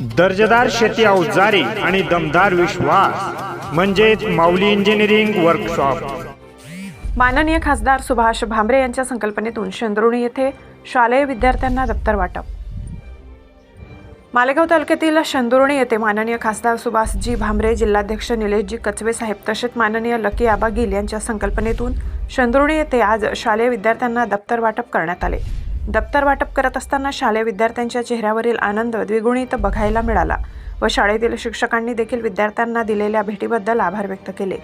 दर्जेदार शेती अवजारे आणि दमदार विश्वास म्हणजेच माऊली इंजिनिअरिंग वर्कशॉप माननीय खासदार सुभाष भामरे यांच्या संकल्पनेतून शेंद्रुणी येथे शालेय विद्यार्थ्यांना दप्तर वाटप. मालेगाव तालुक्यातील शेंदुर्णी येथे माननीय खासदार सुभाषजी भामरे जिल्हाध्यक्ष निलेशजी कचवे साहेब तसेच माननीय लकी आबा गिल यांच्या संकल्पनेतून शेंदुर्णी येथे आज शालेय विद्यार्थ्यांना दप्तर वाटप करण्यात आले. दप्तर वाटप करत असताना शालेय विद्यार्थ्यांच्या चेहऱ्यावरील आनंद द्विगुणित बघायला मिळाला व शाळेतील शिक्षकांनी देखील विद्यार्थ्यांना दिलेल्या भेटीबद्दल आभार व्यक्त केले.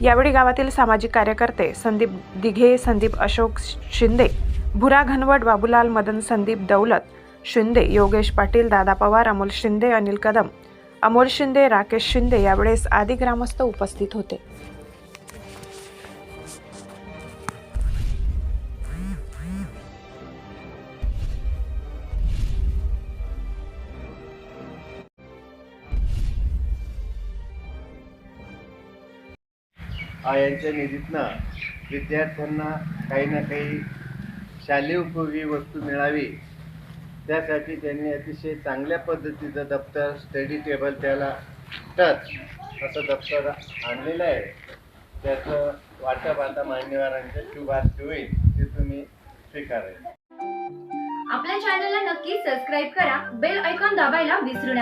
यावेळी गावातील सामाजिक कार्यकर्ते संदीप दिघे संदीप अशोक शिंदे भुरा घनवट बाबूलाल मदन संदीप दौलत शिंदे योगेश पाटील दादा पवार अमोल शिंदे अनिल कदम अमोल शिंदे राकेश शिंदे यावेळेस आदी ग्रामस्थ उपस्थित होते. यांच्या निधीतनं विद्यार्थ्यांना काही ना काही शालेय उपयोगी वस्तू मिळावी. त्यासाठी त्यांनी अतिशय चांगल्या पद्धतीचं दप्तर स्टडी टेबल त्याला टच असं दप्तर आणलेलं आहे. त्याचं वाटप आता मान्यवरांच्या शुभार्थी होईल ते तुम्ही स्वीकारेल. आपल्या चॅनलला नक्की सबस्क्राईब करा बेल ऐकॉन दाबायला विसरू नका.